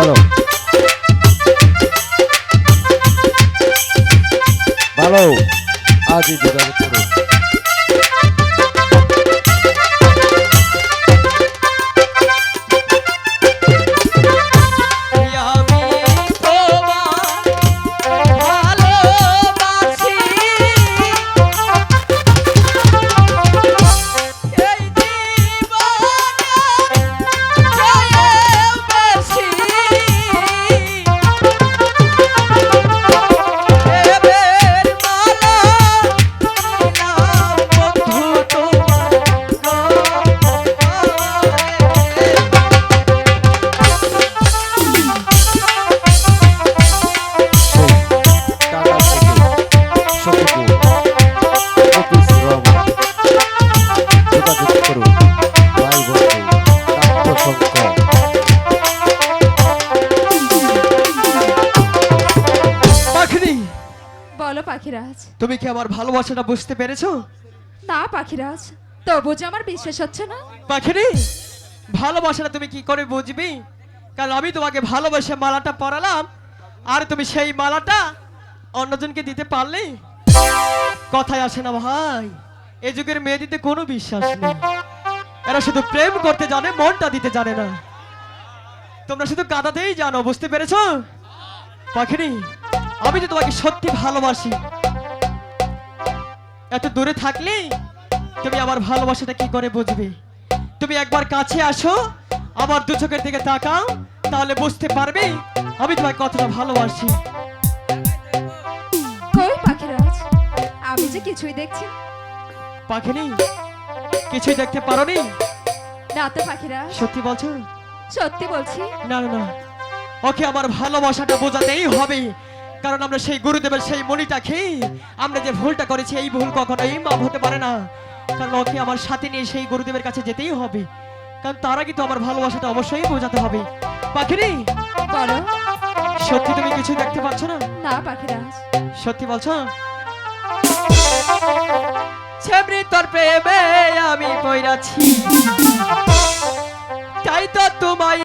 Hello ভালো। আজই পাখিরাজ। তুমি কি আমার ভালোবাসাটা বুঝতে পেরেছ? না পাখিরাজ। তবু যে আমার বিশ্বাস হচ্ছে না। পাখিনি ভালোবাসাটা তুমি কি করে বুঝবি? কারণ আমি তোমাকে ভালোবাসে মালাটা পরালাম আর তুমি সেই মালাটা অন্যজনকে দিতে পারলে? কথায় আসে না ভাই এ যুগের মেয়েদিতে কোনো বিশ্বাস নেই। এরা শুধু প্রেম করতে জানে মনটা দিতে জানে না। তোমরা শুধু কাঁদাতেই জানো বুঝতে পেরেছ? পাখিনি আমি তো তোমাকে সত্যি ভালোবাসি এত দূরে থাকলে তুমি আমার ভালোবাসাটা কি করে বুঝবে? তুমি একবার কাছে আসো আমার দু চোখের দিকে তাকাও তাহলে বুঝতে পারবে আমি তোমার কতটা ভালোবাসি। কই পাখিরাজ? আমি যে কিছুই দেখছি। পাখিনি? কিছুই দেখতে পারোনি? না তো পাখিরাজ। সত্যি বলছো? সত্যি বলছি। না না। ওকে আমার ভালোবাসাটা বোঝাতেই হবে। কারণ আমরা সেই গুরুদেবের সেই মণিটা খেয়ে আমরা যে ভুলটা করেছি এই ভুল কখনোই মাপ হতে পারে না। কারণ ওকে আমার সাথে নিয়ে সেই গুরুদেবের কাছে যেতেই হবে। কারণ তার আগে তো আমার ভালোবাসাটা অবশ্যই বোঝাতে হবে। পাখিনি বলো। সত্যি তুমি কিছু দেখতে পাচ্ছ না? না পাখিরাজ। সত্যি বলছো? ছেবরি তোর প্রেমে আমি পইরাছি। তাই তো তোমায়